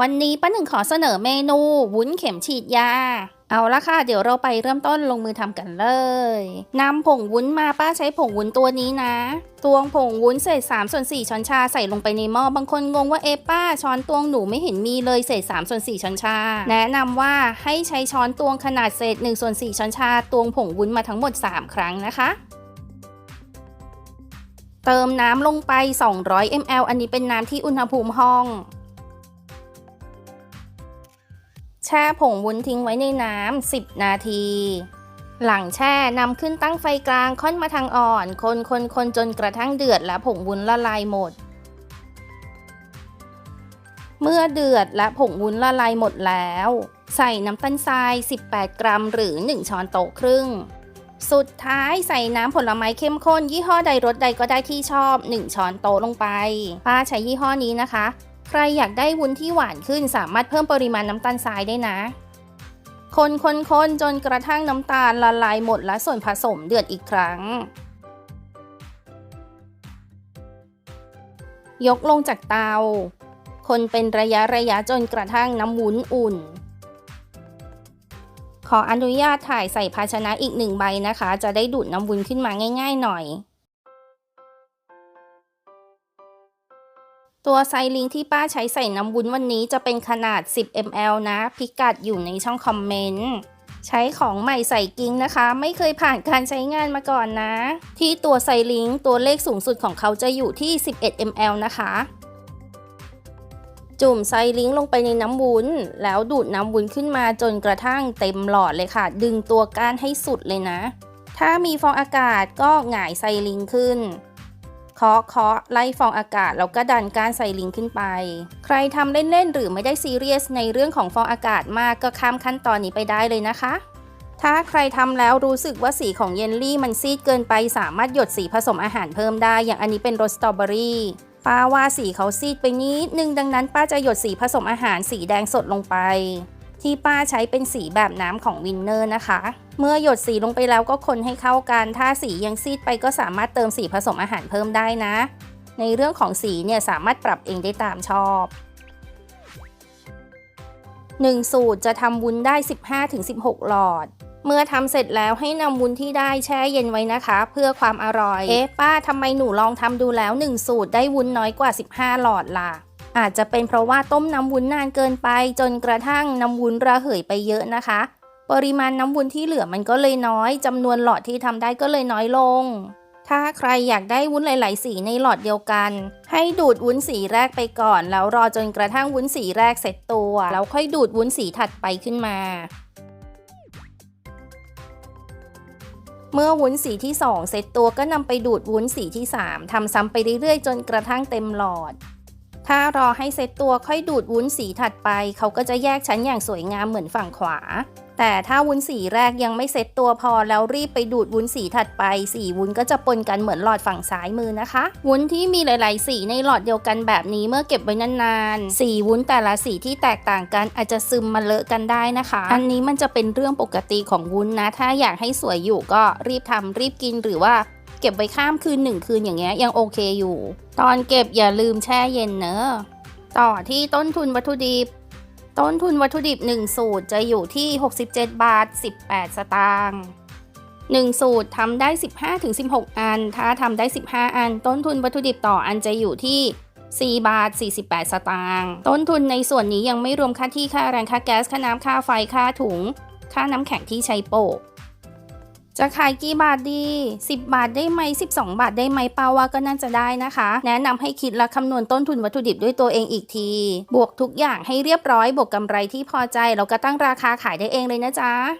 วันนี้ป้าหนึ่งขอเสนอเมนูวุ้นเข็มฉีดยา เอาละค่ะ เดี๋ยวเราไปเริ่มต้นลงมือทำกันเลยนำผงวุ้นมาป้าใช้ผงวุ้นตัวนี้นะตวงผงวุ้นเศษ3ส่วน4ช้อนชาใส่ลงไปในหม้อบางคนงงว่าเอะป้าช้อนตวงหนูไม่เห็นมีเลยเศษ3ส่วน4ช้อนชา แนะนำว่าให้ใช้ช้อนตวงขนาดเศษ1ส่วน4ช้อนชาตวงผงวุ้นมาทั้งหมด 3 ครั้งนะคะเติมน้ำลงไป 200 ml อันนี้เป็นน้ำที่อุณหภูมิห้อง แช่ผงวุ้นทิ้งไว้ในน้ำ 10 นาที หลังแช่นำขึ้นตั้งไฟกลางค่อนมาทางอ่อน คนคนคนจนกระทั่งเดือดและผงวุ้นละลายหมด เมื่อเดือดและผงวุ้นละลายหมดแล้ว ใส่น้ำตาลทราย 18 กรัม หรือ 1 ช้อนโต๊ะครึ่ง สุดท้ายใส่น้ำผลไม้เข้มข้น ยี่ห้อใดรสใดก็ได้ที่ชอบ 1 ช้อนโต๊ะลงไป ป้าใช้ยี่ห้อนี้นะคะ ใครอยากได้วุ้นที่หวานขึ้นสามารถเพิ่มปริมาณน้ำตาลทรายได้นะ คนคนคนจนกระทั่งน้ำตาลละลายหมดและส่วนผสมเดือดอีกครั้ง ยกลงจากเตา คนเป็นระยะระยะจนกระทั่งน้ำวุ้นอุ่น ขออนุญาตถ่ายใส่ภาชนะอีกหนึ่งใบนะคะ จะได้ดูดน้ำวุ้นขึ้นมาง่าย ๆ หน่อย ตัวไซลิงที่ป้าใช้ใส่น้ำวุ้นวันนี้จะเป็นขนาด 10 ml นะ พิกัดอยู่ในช่องคอมเมนต์ใช้ของใหม่ใส่กิ้งนะคะ ไม่เคยผ่านการใช้งานมาก่อนนะ ที่ตัวไซลิงตัวเลขสูงสุดของเขาจะอยู่ที่ 11 ml นะคะ จุ่มไซลิงลงไปในน้ำวุ้น แล้วดูดน้ำวุ้นขึ้นมาจนกระทั่งเต็มหลอดเลยค่ะ ดึงตัวก้านให้สุดเลยนะ ถ้ามีฟองอากาศก็หงายไซลิงขึ้น เคาะเคาะไล่ฟองอากาศแล้วก็ดันก้านไซลิงขึ้นไป ใครทำเล่นๆหรือไม่ได้ซีเรียสในเรื่องของฟองอากาศมากก็ข้ามขั้นตอนนี้ไปได้เลยนะคะ ถ้าใครทำแล้วรู้สึกว่าสีของเยลลี่มันซีดเกินไปสามารถหยดสีผสมอาหารเพิ่มได้อย่างอันนี้เป็นรสสตรอเบอรี่ป้าว่าสีเขาซีดไปนิดนึงดังนั้นป้าจะหยดสีผสมอาหารสีแดงสดลงไป ที่ป้าใช้เป็นสีแบบน้ำของวินเนอร์นะคะ เมื่อหยดสีลงไปแล้วก็คนให้เข้ากัน ถ้าสียังซีดไปก็สามารถเติมสีผสมอาหารเพิ่มได้นะ ในเรื่องของสีเนี่ยสามารถปรับเองได้ตามชอบ 1 สูตรจะทำวุ้นได้ 15-16 หลอดเมื่อทำเสร็จแล้วให้นำวุ้นที่ได้แช่เย็นไว้นะคะ เพื่อความอร่อย เอ๊ะป้าทำไมหนูลองทำดูแล้ว 1 สูตรได้วุ้นน้อยกว่า 15 หลอดล่ะ อาจจะเป็นเพราะว่าต้มน้ำวุ้นนานเกินไป จนกระทั่งน้ำวุ้นระเหยไปเยอะนะคะ ปริมาณน้ำวุ้นที่เหลือมันก็เลยน้อยจำนวนหลอดที่ทำได้ก็เลยน้อยลง ถ้าใครอยากได้วุ้นหลาย ๆ สีในหลอดเดียวกัน ให้ดูดวุ้นสีแรกไปก่อน แล้วรอจนกระทั่งวุ้นสีแรกเสร็จตัว แล้วค่อยดูดวุ้นสีถัดไปขึ้นมาเมื่อวุ้นสีที่ 2 เสร็จตัวก็นำไปดูดวุ้นสีที่ 3ทำซ้ำไปเรื่อยๆ จนกระทั่งเต็มหลอด ถ้ารอให้เซตตัวค่อยดูดวุ้นสีถัดไป เขาก็จะแยกชั้นอย่างสวยงามเหมือนฝั่งขวา แต่ถ้าวุ้นสีแรกยังไม่เซตตัวพอแล้วรีบไปดูดวุ้นสีถัดไป สีวุ้นก็จะปนกันเหมือนหลอดฝั่งซ้ายมือนะคะ วุ้นที่มีหลาย ๆ สีในหลอดเดียวกันแบบนี้เมื่อเก็บไว้นาน ๆ สีวุ้นแต่ละสีที่แตกต่างกันอาจจะซึมมาเลอะกันได้นะคะ อันนี้มันจะเป็นเรื่องปกติของวุ้นนะ ถ้าอยากให้สวยอยู่ก็รีบทำรีบกินหรือว่า เก็บไว้ข้ามคืนหนึ่งคืนอย่างเงี้ยยังโอเคอยู่ ตอนเก็บอย่าลืมแช่เย็นเนอะต่อที่ต้นทุนวัตถุดิบ ต้นทุนวัตถุดิบ 1 สูตรจะอยู่ที่ 67 บาท 18 สตางค์1สูตรทำได้ 15-16 อัน ถ้าทำได้ 15 อัน ต้นทุนวัตถุดิบต่ออันจะอยู่ที่ 4 บาท 48 สตางค์ ต้นทุนในส่วนนี้ยังไม่รวมค่าที่ค่าแรงค่าแก๊ส ค่าน้ำค่าไฟ ค่าถุง ค่าน้ำแข็งที่ใช้โปะ จะขายกี่บาทดี 10 บาทได้ไหม 12 บาทได้ไหมเปาว่าก็น่าจะได้นะคะ แนะนำให้คิดและคำนวณต้นทุนวัตถุดิบด้วยตัวเองอีกที บวกทุกอย่างให้เรียบร้อย บวกกำไรที่พอใจ แล้วก็ตั้งราคาขายได้เองเลยนะจ๊ะ